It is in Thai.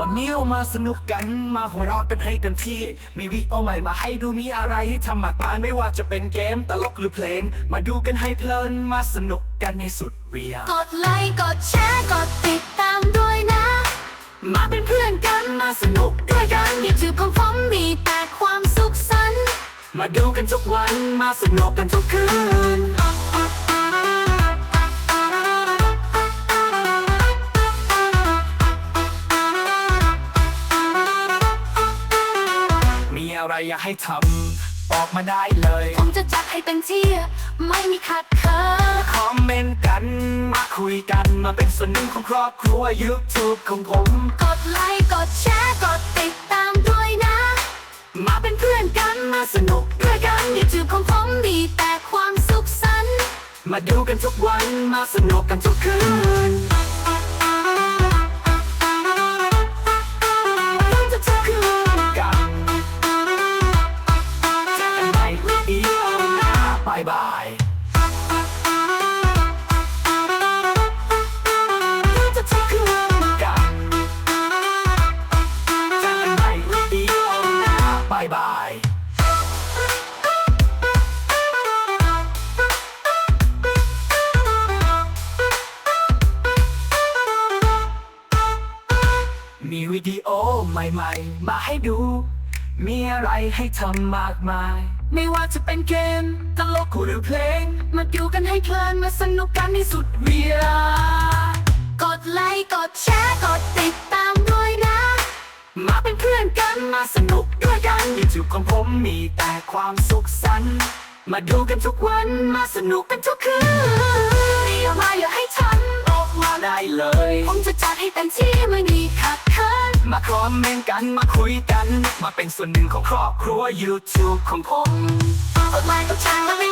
วันนี้เรามาสนุกกันมาหัวเราะกันให้เต็มที่ มีวิดีโอใหม่มาให้ดูมีอะไรให้ทำมากมายไม่ว่าจะเป็นเกมตลกหรือเพลง มาดูกันให้เพลินมาสนุกกันในสุดเวียกดไลค์กดแชร์กดติดตามด้วยนะ มาเป็นเพื่อนกันมาสนุกด้วยกัน YouTube ของผมมีแต่ความสุขสันต์มาดูกันทุกวันมาสนุกกันทุกคืน อะไรอยากให้ทำบอกมาได้เลยผมจะจัดให้เต็มที่ ไม่มีขัดเคินคอมเมนต์กัน มาคุยกันมาเป็นส่วนหนึ่งของครอบครัว YouTube ของผม กดไลค์กดแชร์กดติดตามด้วยนะ มาเป็นเพื่อนกันมาสนุกด้วยกัน YouTube ของผมมีแต่ความสุขสันต์มาดูกันทุกวันมาสนุกกันทุกคืน โอหน้าบายบายมีวิดีโอใหม่ ๆ มาให้ดู มีอะไรให้ทำมากมาย ไม่ว่าจะเป็นเกม ตลกหรือเพลง มาดูกันให้เพลินมาสนุกกันที่สุดเวียกดไลค์กดแชร์กดติดตามด้วยนะ มาเป็นเพื่อนกันมาสนุกด้วยกัน YouTube ของผมมีแต่ความสุขสันต์มาดูกันทุกวันมาสนุกกันทุกคืนมีอะไรอยาให้ทบออกมาได้เลย ผมจะจัดให้เต็มที่ไม่มีขัดเคิน มาคอมเมนต์กันมาคุยกัน มาเป็นส่วนหนึ่งของครอบครัว YouTube ของผมกดไลค์กดแชร์และไม่ไล